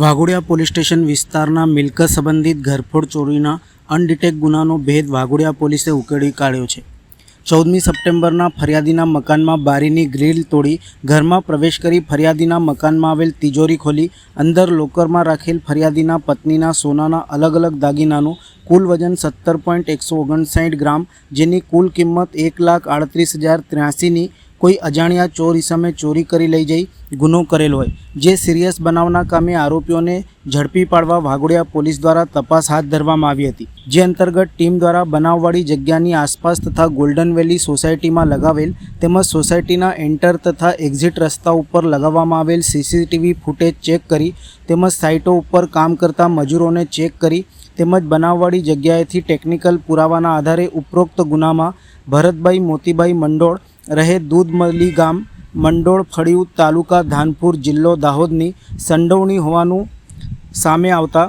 Waghodia police station વિસ્તારના મિલકત સંબંધિત ઘરફોડ ચોરીના અનડિટેક ગુનાનો ભેદ વાઘોડિયા પોલીસે ઉકેલી કાઢ્યો છે. ચૌદમી સપ્ટેમ્બરના ફરિયાદીના મકાનમાં બારીની ગ્રીલ તોડી ઘરમાં પ્રવેશ કરી ફરિયાદીના મકાનમાં આવેલ તિજોરી ખોલી અંદર લોકરમાં રાખેલ ફરિયાદીના પત્નીના સોનાના અલગ અલગ દાગીનાનું કુલ વજન સત્તર પોઈન્ટ એકસો ઓગણસાઠ ગ્રામ, જેની કુલ કિંમત એક લાખ આડત્રીસ હજાર ત્ર્યાસીની કોઈ અજાણ્યા ચોર ઇસમે ચોરી કરી લઈ જઈ, ગુનો કરેલ હોય. જે સિરિયસ બનાવના કામે આરોપીઓને ઝડપી પાડવા વાઘોડિયા પોલીસ દ્વારા તપાસ હાથ ધરવામાં આવી હતી. જે અંતર્ગત ટીમ દ્વારા બનાવવાળી જગ્યાની આસપાસ તથા ગોલ્ડન વેલી સોસાયટીમાં લગાવેલ તેમજ સોસાયટીના એન્ટર તથા એક્ઝિટ રસ્તા ઉપર લગાવવામાં આવેલ સીસીટીવી ફૂટેજ ચેક કરી તેમજ સાઇટો ઉપર કામ કરતા મજૂરોને ચેક કરી તેમજ બનાવવાળી જગ્યાએથી ટેકનિકલ પુરાવાના આધારે ઉપરોક્ત ગુનામાં ભરતભાઈ મોતીભાઈ મંડોળ રહે દૂધમલી ગામ, મંડોળ, ફળિયું તાલુકા, ધાનપુર જિલ્લો, દાહોદની સંડોવણી હોવાનું સામે આવતા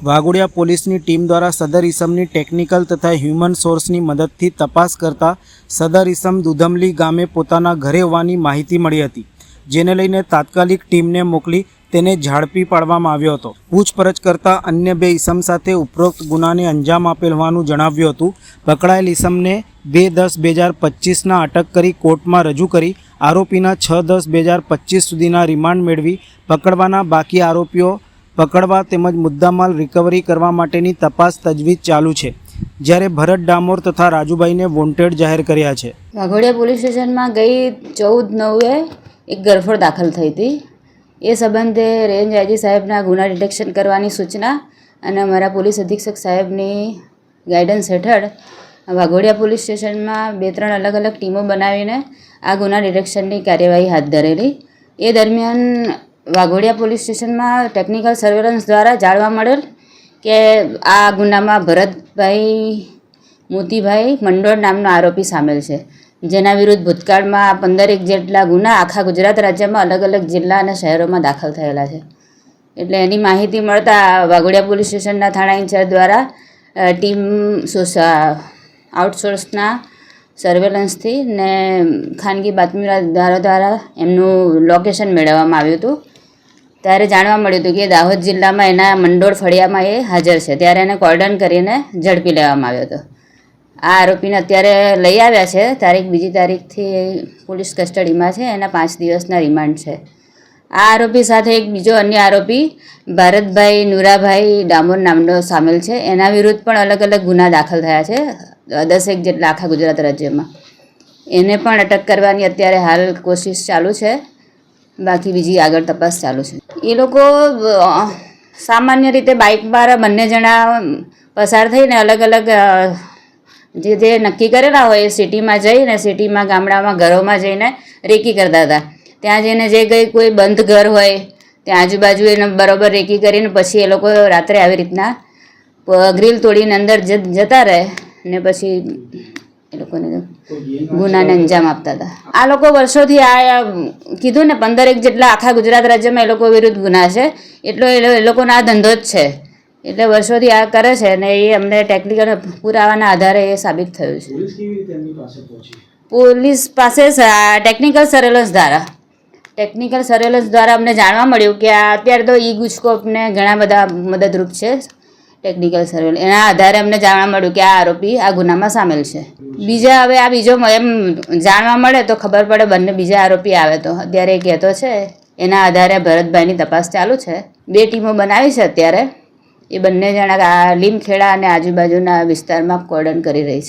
વાઘોડિયા પોલીસની ટીમ દ્વારા સદર ઇસમની ટેકનિકલ તથા હ્યુમન સોર્સની મદદથી તપાસ કરતા સદર ઇસમ દુધમલી ગામે પોતાના ઘરે હોવાની માહિતી મળી હતી, જેને લઈને તાત્કાલિક ટીમને મોકલી તેને ઝાડપી પાડવામાં આવ્યો હતો. પૂછપરછ કરતા અન્ય બે ઇસમ સાથે ઉપરોક્ત ગુનાને અંજામ આપેલ હોવાનું જણાવ્યું હતું. પકડાયેલ ઇસમને બે દસ બે હજાર પચીસના અટક કરી કોર્ટમાં રજૂ કરી આરોપીના છ દસ બે હજાર પચીસ સુધીના રિમાન્ડ મેળવી પકડવાના બાકી આરોપીઓ પકડવા તેમજ મુદ્દામાલ રિકવરી કરવા માટેની તપાસ તજવીજ ચાલુ છે. જ્યારે ભરત ડામોર તથા રાજુભાઈને વોન્ટેડ જાહેર કર્યા છે. વાઘોડિયા પોલીસ સ્ટેશનમાં ગઈ ચૌદ નવે એક ગરફડ દાખલ થઈ હતી. એ સંબંધે રેન્જ આઈજી સાહેબના ગુના ડિટેક્શન કરવાની સૂચના અને અમારા પોલીસ અધિક્ષક સાહેબની ગાઈડન્સ હેઠળ વાઘોડિયા પોલીસ સ્ટેશનમાં બે ત્રણ અલગ અલગ ટીમો બનાવીને આ ગુના ડિટેક્શનની કાર્યવાહી હાથ ધરેલી. એ દરમિયાન વાઘોડિયા પોલીસ સ્ટેશનમાં ટેકનિકલ સર્વેલન્સ દ્વારા જાણવા મળેલ કે આ ગુનામાં ભરતભાઈ મોતીભાઈ મંડોળ નામનો આરોપી સામેલ છે. જેના વિરુદ્ધ ભૂતકાળમાં પંદરેક જેટલા ગુના આખા ગુજરાત રાજ્યમાં અલગ અલગ જિલ્લા અને શહેરોમાં દાખલ થયેલા છે. એટલે એની માહિતી મળતા વાઘોડિયા પોલીસ સ્ટેશનના થાણા ઇન્ચાર્જ દ્વારા ટીમ આઉટસોર્સના સર્વેલન્સથી ને ખાનગી બાતમીદારો દ્વારા એમનું લોકેશન મેળવવામાં આવ્યું હતું. ત્યારે જાણવા મળ્યું હતું કે દાહોદ જિલ્લામાં એના મંડોળ ફળિયામાં એ હાજર છે. ત્યારે એને કોર્ડન કરીને ઝડપી લેવામાં આવ્યો હતો. આ આરોપીને અત્યારે લઈ આવ્યા છે. તારીખ બીજી તારીખથી પોલીસ કસ્ટડીમાં છે. એના પાંચ દિવસના રિમાન્ડ છે. આ આરોપી સાથે એક બીજો અન્ય આરોપી, ભારતભાઈ નુરાભાઈ ડામોર નામનો સામેલ છે. એના વિરુદ્ધ પણ અલગ અલગ ગુના દાખલ થયા છે. દસેક જેટલા આખા ગુજરાત રાજ્યમાં. એને પણ અટક કરવાની અત્યારે હાલ કોશિશ ચાલુ છે. બાકી બીજી આગળ તપાસ ચાલુ છે. એ લોકો સામાન્ય રીતે બાઇક પર બંને જણા પસાર થઈને અલગ અલગ જે જે નક્કી કરેલા હોય એ સિટીમાં જઈને, સિટીમાં ગામડામાં, ઘરોમાં જઈને રેકી કરતા હતા. ત્યાં જઈને જે કંઈ કોઈ બંધ ઘર હોય, ત્યાં આજુબાજુ એને બરોબર રેકી કરીને પછી એ લોકો રાત્રે આવી રીતના ગ્રીલ તોડીને અંદર જતા રહે ને પછી એ લોકોને ગુનાને અંજામ આપતા હતા. આ લોકો વર્ષોથી આ કીધું ને, પંદરેક જેટલા આખા ગુજરાત રાજ્યમાં એ લોકો વિરુદ્ધ ગુના છે. એટલો એ લોકોનો આ ધંધો જ છે. એટલે વર્ષોથી આ કરે છે ને એ અમને ટેકનિકલ પુરાવાના આધારે એ સાબિત થયું છે. પોલીસ પાસે ટેકનિકલ સર્વેલન્સ દ્વારા. ટેકનિકલ સર્વેલન્સ દ્વારા અમને જાણવા મળ્યું કે આ અત્યારે તો ઈ ગુજકોપને ઘણા બધા મદદરૂપ છે ટેકનિકલ સર્વેલન્સ એના આધારે અમને જાણવા મળ્યું કે આ આરોપી આ ગુનામાં સામેલ છે. બીજા હવે આ બીજો એમ જાણવા મળે તો ખબર પડે બંને બીજા આરોપી આવે તો. અત્યારે એ કહેતો છે એના આધારે ભરતભાઈની તપાસ ચાલુ છે. બે ટીમો બનાવી છે અત્યારે. એ બંને જણા આ લીમખેડા અને આજુબાજુના વિસ્તારમાં કોર્ડન કરી રહી છે.